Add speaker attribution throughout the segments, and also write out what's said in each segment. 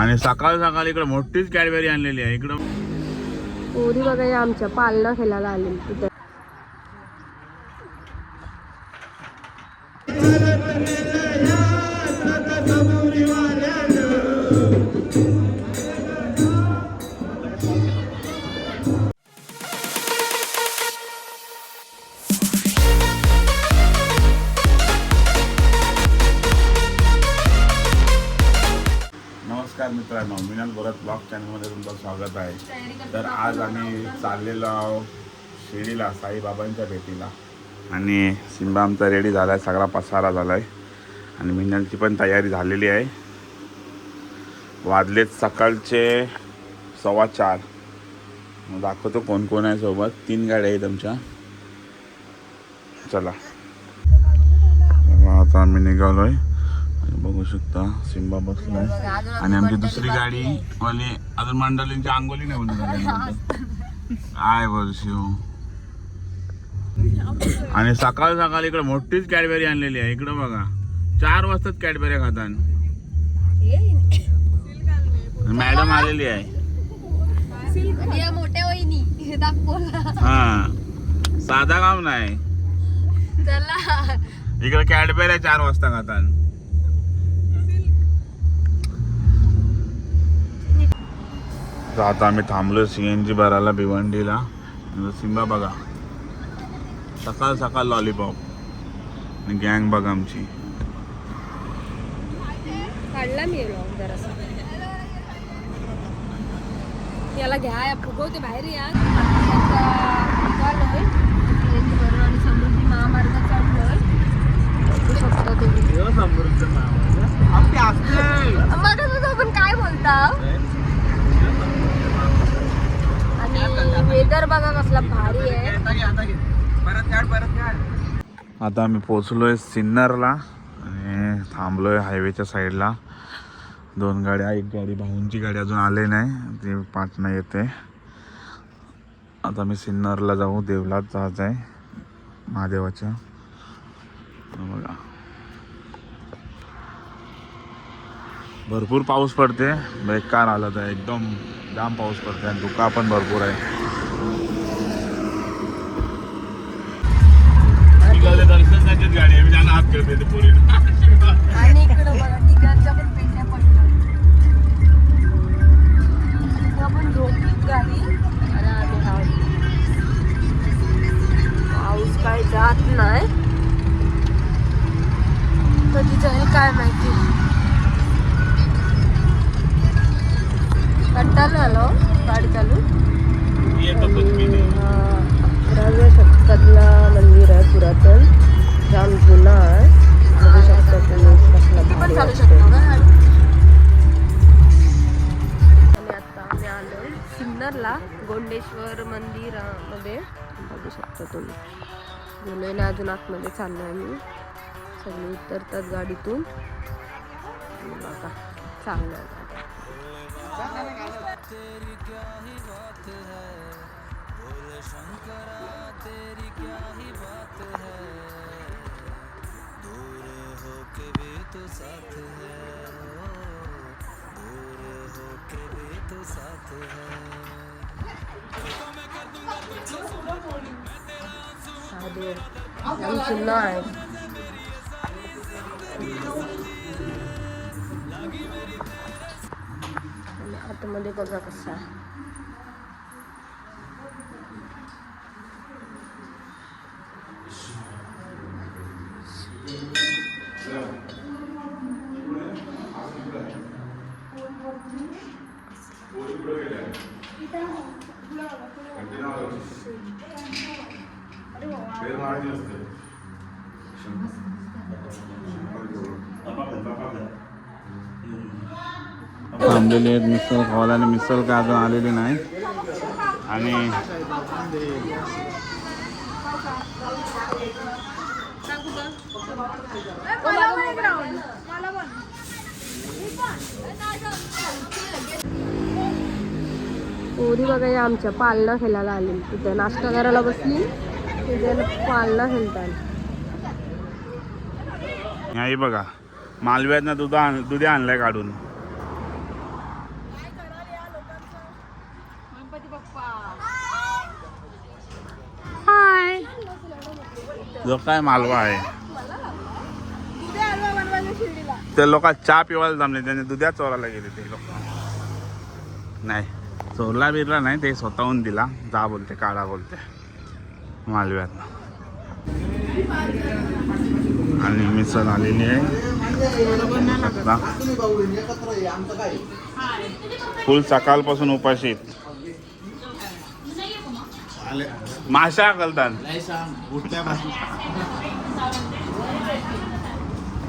Speaker 1: आणि सकाळ सकाळ इकडे मोठीच कॅडबेरी आणलेली आहे. इकडं
Speaker 2: पोरी बघा आमच्या पालना खेळायला आली तिथं
Speaker 1: आहे. मित्रांनो मिनल ब्लॉग चॅनलमध्ये तुमचं स्वागत आहे. तर आज आम्ही चाललेलो आहोत शिर्डीला साईबाबांच्या भेटीला. आणि सिंबा आमचा रेडी झाला आहे सगळा पसारा झाला आहे आणि मिनलची पण तयारी झालेली आहे. वाजलेत सकाळचे सव्वा चार. दाखवतो कोण कोण आहे सोबत. तीन गाड्या आहेत आमच्या. चला, आता आम्ही निघालो आहे बघू शकता सिंबा बसलाय. आणि आमची दुसरी गाडी वाली अजून मंडळींची आंघोली नाही झाली काय वर्षिव आणि सकाळ सकाळ इकडे मोठीच कॅडबेरी आणलेली आहे. इकडे बघा चार वाजताच कॅडबेरी खातात मॅडम आलेली आहे. हा साधा काम नाही.
Speaker 2: चला.
Speaker 1: इकडे कॅडबेरी चार वाजता खातात तर आता आम्ही थांबलो सी एन जी भरायला भिवंडीला. सिंबा बघा सकाळ सकाळ लॉलीपॉप. आणि गँग बघा आमची.
Speaker 2: काढला मी याला घ्या या फुगवते बाहेर या. समृद्धी महामार्ग चढलोय बघू शकता तुम्ही मग आपण काय बोलता वेदर बघा कसला भारी आहे.
Speaker 1: आता आम्ही पोचलोय सिन्नरला आणि थांबलोय हायवेच्या साईडला. दोन गाड्या एक गाडी भाऊंची गाडी अजून आले नाही ती पाटणा येते. आता मी सिन्नरला जाऊ देवलात जायचं आहे महादेवाच्या. बघा. भरपूर पाऊस पडते. बेकार आलं तर एकदम जाम पाऊस पडते आणि धुका पण भरपूर आहे. दर्शन गाडी आहे. मी त्यांना हात करते ते पोरी
Speaker 2: पुरातन जाम जुना आहे बघू शकता तुम्ही कसला भारी. आणि आता आम्ही आलो सिन्नरला गोंडेश्वर मंदिरामध्ये. बघू शकता तुम्ही. अजून आतमध्ये चाललोय मी. सगळे उतरतात गाडीतून. आणि बघा चाललोय आता. अरे, जाम जुना आहे आणि आतमध्ये बघा कसा
Speaker 1: थांबलेले आहेत मिसळ खावायला आणि मिसळ काय अजून आलेली नाही आणि
Speaker 2: पोरी बघा या आमच्या पालना खेळायला आली. तिथे नाश्ता करायला बसली. तिथे पालना खेळतात
Speaker 1: नाही बघा. मालव्यातनं दूध आण दुधे आणलंय काढून. जो काय मालवा आहे. ते लोक चहा पिवायला जमले त्याने दुध्या चोरायला गेले ते लोक. नाही चोरला बिरला नाही ते स्वतःहून दिला. जा बोलते काढा बोलते. मालव्यात. आणि मिसळ आलेली आहे. फुल सकाळपासून उपाशीत माशा घालतात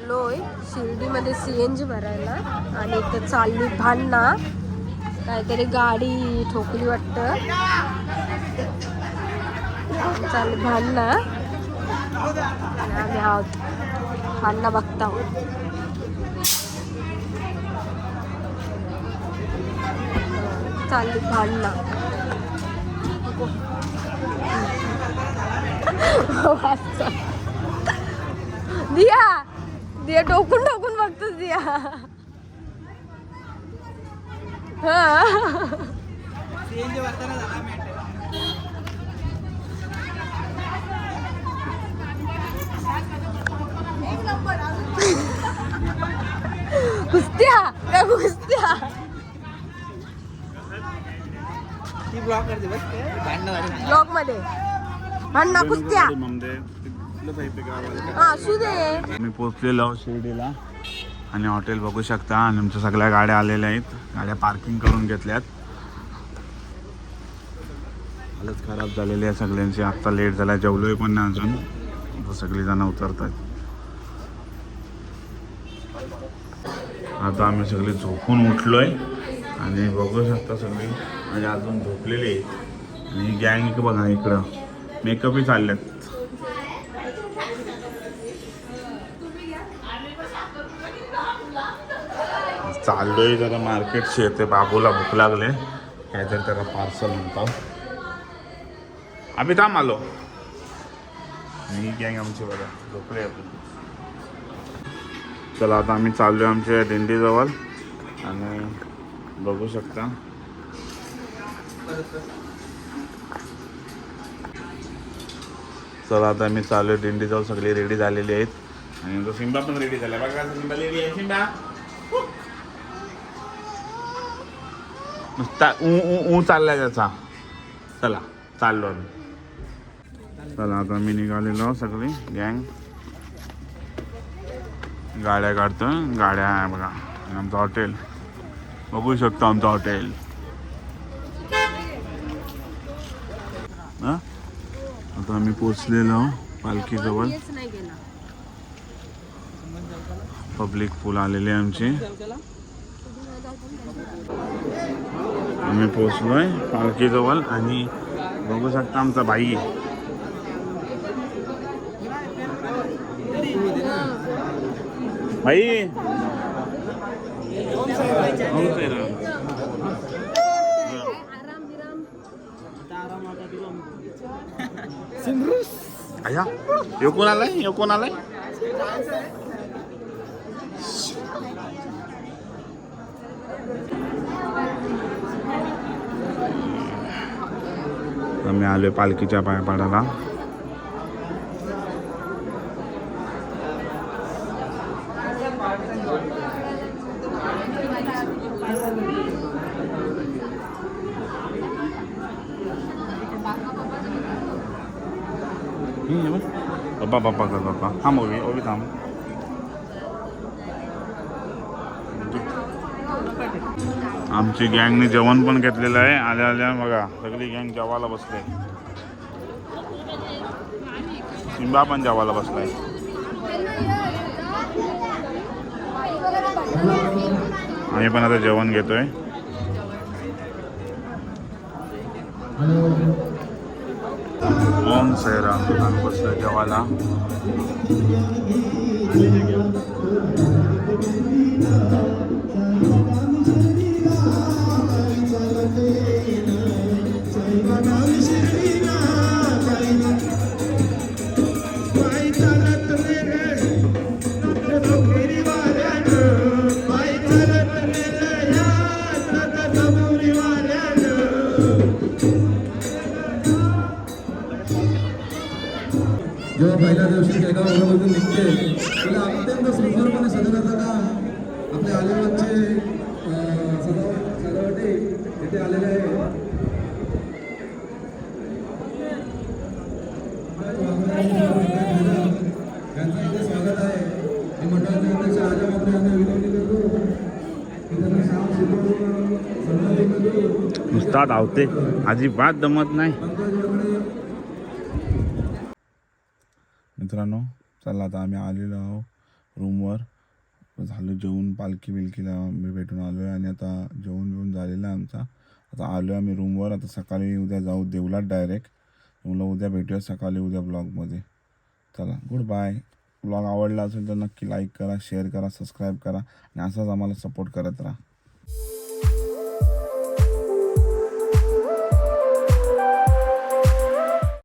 Speaker 2: लोय शिर्डीमध्ये सी एन जी भरायला आणि इथं चालली भांडणा. काहीतरी गाडी ठोकली वाटतं. चालली भांडणा. आणि आम्ही आहोत. भांडणा बघता. आहोत चालली भांडणा. दिया. दिया टोकून टोकून बघतोस दिया. कुस्त्या. काय कुस्त्या. ब्लॉगमध्ये. भांडणा कुस्त्या. हा असू दे.
Speaker 1: मी पोचलेलो आहोत शिर्डीला. आणि हॉटेल बघू शकता. आणि आमच्या सगळ्या गाड्या आलेल्या आहेत. गाड्या पार्किंग करून घेतल्यात. हालत खराब झालेली आहे सगळ्यांची. आत्ता लेट झाला जेवलोय पण नाही अजून. आता सगळी जण उतरतात आता आम्ही सगळे झोपून उठलोय. आणि बघू शकता सगळी. म्हणजे अजून झोपलेली आणि गँग बघा इकडं. मेकअपही चालल्यात. चाललोय जरा मार्केटशी येते बाबूला भूक लागले. काहीतरी त्याला पार्सल म्हणतो. आम्ही थांब आलो. मी गँग आमची बघा. झोपले आपण. चला आता आम्ही चाललोय आमच्या दिंडीजवळ. आणि बघू शकता. चला आता मी चालू दिंडी दिंडीजवळ सगळी रेडी झालेली आहेत. आणि तो सिंबा पण रेडी झाला बघा सिंबा रेडी आहे. सिंबा नुसता ऊ ऊ ऊ चाललाय त्याचा. चला चाललो आम्ही. चला आता मी निघालेलो सगळी गँग गाड्या काढतो गाड्या आहे बघा आमचं हॉटेल बघू शकतो आमचं हॉटेल हा? आता आम्ही पोचलेलो पालखीजवळ. पब्लिक पूल आलेले आहे आम्ही पोचलोय पालखीजवळ आणि बघू शकता आमचा बाई. बाई. भाई यो कोण आलाय यो कोण आलाय आम्ही आलोय पालखीच्या पाय पाडायला. हम्म, पप्पा पप्पा कर पप्पा थांब ओवी ओवी थांब आमची गँगने जेवण पण घेतलेलं आहे. आल्या आल्या बघा. सगळी गँग जेवायला बसले. सिंबा पण जेवायला बसलाय. आम्ही पण आता जेवण घेतोय. ओम साईराम आम्ही बसलोय जेवायला
Speaker 3: जो पहिला एका वर्गामधून निघते. म्हणजे अत्यंत सुंदरपणे आपले येथे आलेले आहे.
Speaker 1: अजिबात दमत नाही. मित्रांनो चला आता आम्ही आलेलो आहो रूमवर. झालो जेवून पालखी बिलकीला मी भेटून आलो आहे आणि आता जेवण बिवून झालेलं आहे आमचा. आता आलो आहे आम्ही रूमवर. आता सकाळी उद्या जाऊ देवलात डायरेक्ट तुम्हाला उद्या भेटूया सकाळी उद्या ब्लॉगमध्ये चला गुड बाय ब्लॉग आवडला असेल तर नक्की लाईक करा शेअर करा सबस्क्राईब करा आणि असाच आम्हाला सपोर्ट करत राहा.